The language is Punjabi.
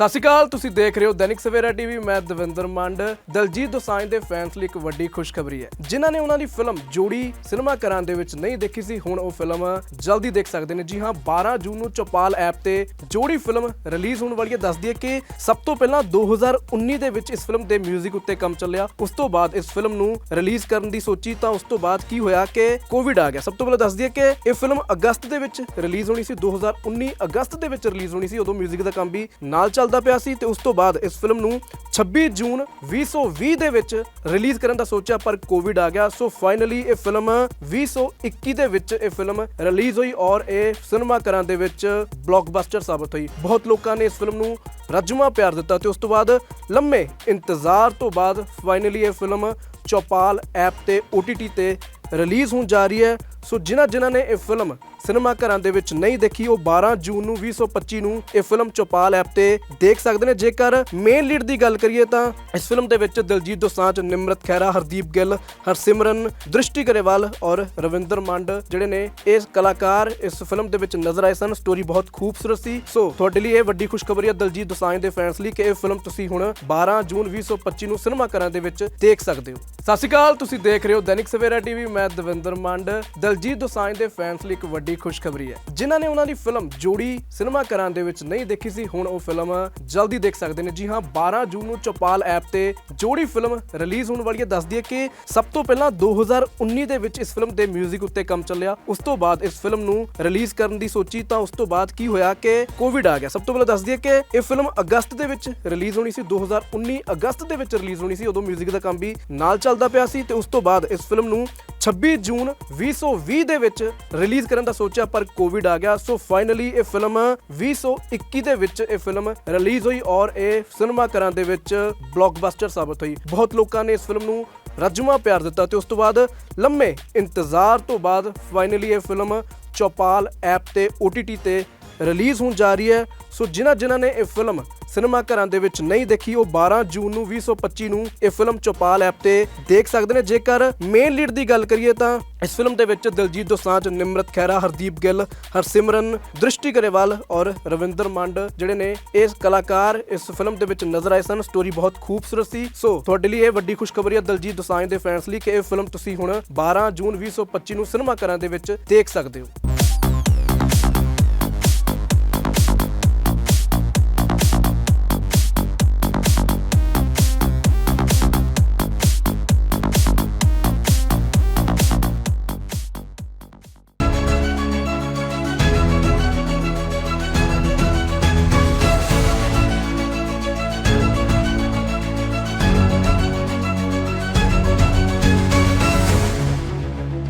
ਸਤਿ ਸ਼੍ਰੀ ਅਕਾਲ ਤੁਸੀਂ ਦੇਖ ਰਹੇ ਹੋ ਦੈਨਿਕ ਸਵੇਰਾ ਟੀਵੀ ਮੈਂ ਦਵਿੰਦਰ ਮੰਡ ਦਲਜੀਤ ਦੋਸਾਂਝ ਦੇ ਫੈਨਸ ਲਈ ਇੱਕ ਵੱਡੀ ਖੁਸ਼ਖਬਰੀ ਹੈ ਜਿਨ੍ਹਾਂ ਨੇ ਉਹਨਾਂ ਦੀ ਫਿਲਮ ਜੋੜੀ ਸਿਨੇਮਾ ਘਰਾਂ ਦੇ ਵਿੱਚ ਨਹੀਂ ਦੇਖੀ ਸੀ ਹੁਣ ਉਹ ਫਿਲਮ ਜਲਦੀ ਦੇਖ ਸਕਦੇ ਨੇ ਜੀ ਹਾਂ 12 ਜੂਨ ਨੂੰ ਚੌਪਾਲ ਐਪ ਤੇ ਜੋੜੀ ਫਿਲਮ ਰਿਲੀਜ਼ ਹੋਣ ਵਾਲੀ ਹੈ ਦੱਸਦੀ ਹੈ ਕਿ ਸਭ ਤੋਂ ਪਹਿਲਾਂ 2019 ਦੇ ਵਿੱਚ ਇਸ ਫਿਲਮ ਦੇ 뮤직 ਉੱਤੇ ਕੰਮ ਚੱਲਿਆ ਉਸ ਤੋਂ ਬਾਅਦ ਇਸ ਫਿਲਮ ਨੂੰ ਰਿਲੀਜ਼ ਕਰਨ ਦੀ ਸੋਚੀ ਤਾਂ ਉਸ ਤੋਂ ਬਾਅਦ ਕੀ ਹੋਇਆ ਕਿ ਕੋਵਿਡ ਆ ਗਿਆ ਸਭ ਤੋਂ ਪਹਿਲਾਂ ਦੱਸਦੀ ਹੈ ਕਿ ਇਹ ਫਿਲਮ ਅਗਸਤ ਦੇ ਵਿੱਚ ਰਿਲੀਜ਼ ਹੋਣੀ ਸੀ 2019 ਅਗਸਤ ਦੇ ਵਿੱਚ ਰਿਲੀਜ਼ ਹੋਣੀ ਸੀ ਉਦੋਂ 뮤직 ਦਾ ਕੰਮ ਵੀ ਨਾਲ ਚੱਲਦਾ ਪਿਆ ਸੀ ਤੇ ਉਸ ਤੋਂ ਬਾਅਦ ਇਸ ਫਿਲਮ ਨੂੰ 26 ਜੂਨ 2020 ਦੇ ਵਿੱਚ ਰਿਲੀਜ਼ ਕਰਨ ਦਾ ਸੋਚਿਆ, ਪਰ ਕੋਵਿਡ ਆ ਗਿਆ। ਸੋ ਫਾਈਨਲੀ ਇਹ ਫਿਲਮ 2021 ਦੇ ਵਿੱਚ ਇਹ ਫਿਲਮ ਰਿਲੀਜ਼ ਹੋਈ ਔਰ ਇਹ ਸਿਨੇਮਾ ਘਰਾਂ ਦੇ ਵਿੱਚ ਬਲੌਕਬਸਟਰ ਸਾਬਤ ਹੋਈ। ਬਹੁਤ ਲੋਕਾਂ ਨੇ ਇਸ ਫਿਲਮ ਨੂੰ ਰੱਜਮਾ ਪਿਆਰ ਦਿੱਤਾ ਤੇ ਉਸ ਤੋਂ ਬਾਅਦ ਲੰਮੇ ਇੰਤਜ਼ਾਰ ਤੋਂ ਬਾਅਦ ਫਾਈਨਲੀ ਇਹ ਫਿਲਮ ਚੌਪਾਲ ਐਪ ਤੇ OTT ਤੇ ਰਿਲੀਜ਼ ਹੋਣ ਜਾ ਰਹੀ ਹੈ। ਸੋ ਜਿਨ੍ਹਾਂ ਜਿਨ੍ਹਾਂ ਨੇ ਇਹ ਫਿਲਮ ਸਿਨੇਮਾ ਘਰਾਂ ਦੇ ਵਿੱਚ ਨਹੀਂ ਦੇਖੀ, ਉਹ 12 ਜੂਨ ਨੂੰ 2025 ਨੂੰ ਇਹ ਫਿਲਮ ਚੌਪਾਲ ਐਪ ਤੇ ਦੇਖ ਸਕਦੇ ਨੇ। ਜੇਕਰ ਮੇਨ ਲੀਡ ਦੀ ਗੱਲ ਕਰੀਏ ਤਾਂ ਇਸ ਫਿਲਮ ਦੇ ਵਿੱਚ ਦਿਲਜੀਤ ਦੋਸਾਂਝ, ਨਿਮਰਤ ਖੈਰਾ ਹਰਦੀਪ ਗਿੱਲ, ਹਰਸਿਮਰਨ, ਦ੍ਰਿਸ਼ਟੀ ਗਰੇਵਾਲ ਔਰ ਰਵਿੰਦਰ ਮੰਡ ਜਿਹੜੇ ਨੇ ਇਸ ਕਲਾਕਾਰ ਇਸ ਫਿਲਮ ਦੇ ਵਿੱਚ ਨਜ਼ਰ ਆਏ ਸਨ। ਸਟੋਰੀ ਬਹੁਤ ਖੂਬਸੂਰਤ ਸੀ। ਸੋ ਤੁਹਾਡੇ ਲਈ ਇਹ ਵੱਡੀ ਖੁਸ਼ਖਬਰੀ ਹੈ ਦਿਲਜੀਤ ਦੋਸਾਂਝ ਦੇ ਫੈਨਸ ਲਈ ਕਿ ਇਹ ਫਿਲਮ ਤੁਸੀਂ ਹੁਣ 12 ਜੂਨ 2025 ਨੂੰ ਸਿਨੇਮਾ ਘਰਾਂ ਦੇ ਵਿੱਚ ਦੇਖ ਸਕਦੇ ਹੋ। ਸਤਿ ਸ਼੍ਰੀ ਅਕਾਲ, ਤੁਸੀਂ ਦੇਖ ਰਹੇ ਹੋ ਦੈਨਿਕ ਸਵੇਰਾ ਟੀਵੀ, ਮੈਂ ਦਵਿੰਦਰ ਮੰਡ। ਦਿਲਜੀਤ ਦੋਸਾਂਝ ਦੇ ਫੈਨਸ ਲਈ ਇੱਕ ਵੱਡੀ ਖੁਸ਼ਖਬਰੀ ਹੈ ਜਿਨ੍ਹਾਂ ਨੇ ਉਹਨਾਂ ਦੀ ਫਿਲਮ ਜੋੜੀ ਸਿਨੇਮਾ ਘਰਾਂ ਦੇ ਵਿੱਚ ਨਹੀਂ ਦੇਖੀ ਸੀ ਹੁਣ ਉਹ ਫਿਲਮ ਜਲਦੀ ਦੇਖ ਸਕਦੇ ਨੇ ਜੀ ਹਾਂ 12 ਜੂਨ ਨੂੰ ਚੌਪਾਲ ਐਪ ਤੇ ਜੋੜੀ ਫਿਲਮ ਰਿਲੀਜ਼ ਹੋਣ ਵਾਲੀ ਹੈ ਦੱਸਦੀ ਹੈ ਕਿ ਸਭ ਤੋਂ ਪਹਿਲਾਂ 2019 ਦੇ ਵਿੱਚ ਇਸ ਫਿਲਮ ਦੇ 뮤직 ਉੱਤੇ ਕੰਮ ਚੱਲਿਆ ਉਸ ਤੋਂ ਬਾਅਦ ਇਸ ਫਿਲਮ ਨੂੰ ਰਿਲੀਜ਼ ਕਰਨ ਦੀ ਸੋਚੀ ਤਾਂ ਉਸ ਤੋਂ ਬਾਅਦ ਕੀ ਹੋਇਆ ਕਿ ਕੋਵਿਡ ਆ ਗਿਆ ਸਭ ਤੋਂ ਪਹਿਲਾਂ ਦੱਸਦੀ ਹੈ ਕਿ ਇਹ ਫਿਲਮ ਅਗਸਤ ਦੇ ਵਿੱਚ ਰਿਲੀਜ਼ ਹੋਣੀ ਸੀ 2019 ਅਗਸਤ ਦੇ ਵਿੱਚ ਰਿਲੀਜ਼ ਹੋਣੀ ਸੀ ਉਦੋਂ 뮤직 ਦਾ ਕੰਮ ਵੀ ਨਾਲ ਚੱਲਦਾ ਪਿਆ ਸੀ ਤੇ ਉਸ ਤੋਂ ਬਾਅਦ ਇਸ ਫਿਲਮ ਨੂੰ 26 ਜੂਨ 2020 ਦੇ ਵਿੱਚ ਰਿਲੀਜ਼ ਕਰਨ ਦਾ ਸੋਚਿਆ, ਪਰ ਕੋਵਿਡ ਆ ਗਿਆ। ਸੋ ਫਾਈਨਲੀ ਇਹ ਫਿਲਮ 2021 ਦੇ ਵਿੱਚ ਇਹ ਫਿਲਮ ਰਿਲੀਜ਼ ਹੋਈ ਔਰ ਇਹ ਸਿਨੇਮਾ ਘਰਾਂ ਦੇ ਵਿੱਚ ਬਲੌਕਬਸਟਰ ਸਾਬਤ ਹੋਈ। ਬਹੁਤ ਲੋਕਾਂ ਨੇ ਇਸ ਫਿਲਮ ਨੂੰ ਰੱਜਮਾ ਪਿਆਰ ਦਿੱਤਾ ਤੇ ਉਸ ਤੋਂ ਬਾਅਦ ਲੰਮੇ ਇੰਤਜ਼ਾਰ ਤੋਂ ਬਾਅਦ ਫਾਈਨਲੀ ਇਹ ਫਿਲਮ ਚੌਪਾਲ ਐਪ ਤੇ OTT ਤੇ ਰਿਲੀਜ਼ ਹੋਣ ਜਾ ਰਹੀ ਹੈ। ਸੋ ਜਿਨ੍ਹਾਂ ਜਿਨ੍ਹਾਂ ਨੇ ਇਹ ਫਿਲਮ ਸਿਨੇਮਾ ਘਰਾਂ ਦੇ ਵਿੱਚ ਨਹੀਂ ਦੇਖੀ, ਉਹ 12 ਜੂਨ ਨੂੰ 2025 ਨੂੰ ਇਹ ਫਿਲਮ ਚੌਪਾਲ ਐਪ ਤੇ ਦੇਖ ਸਕਦੇ ਨੇ। ਜੇਕਰ ਮੇਨ ਲੀਡ ਦੀ ਗੱਲ ਕਰੀਏ ਤਾਂ ਇਸ ਫਿਲਮ ਦੇ ਵਿੱਚ ਦਿਲਜੀਤ ਦੋਸਾਂਝ, ਨਿਮਰਤ ਖੈਰਾ ਹਰਦੀਪ ਗਿੱਲ, ਹਰਸਿਮਰਨ, ਦ੍ਰਿਸ਼ਟੀ ਗਰੇਵਾਲ ਔਰ ਰਵਿੰਦਰ ਮੰਡ ਜਿਹੜੇ ਨੇ ਇਸ ਕਲਾਕਾਰ ਇਸ ਫਿਲਮ ਦੇ ਵਿੱਚ ਨਜ਼ਰ ਆਏ ਸਨ। ਸਟੋਰੀ ਬਹੁਤ ਖੂਬਸੂਰਤ ਸੀ। ਸੋ ਤੁਹਾਡੇ ਲਈ ਇਹ ਵੱਡੀ ਖੁਸ਼ਖਬਰੀ ਹੈ ਦਿਲਜੀਤ ਦੋਸਾਂਝ ਦੇ ਫੈਨਸ ਲਈ ਕਿ ਇਹ ਫਿਲਮ ਤੁਸੀਂ ਹੁਣ 12 ਜੂਨ 2025 ਨੂੰ ਸਿਨੇਮਾ ਘਰਾਂ ਦੇ ਵਿੱਚ ਦੇਖ ਸਕਦੇ ਹੋ।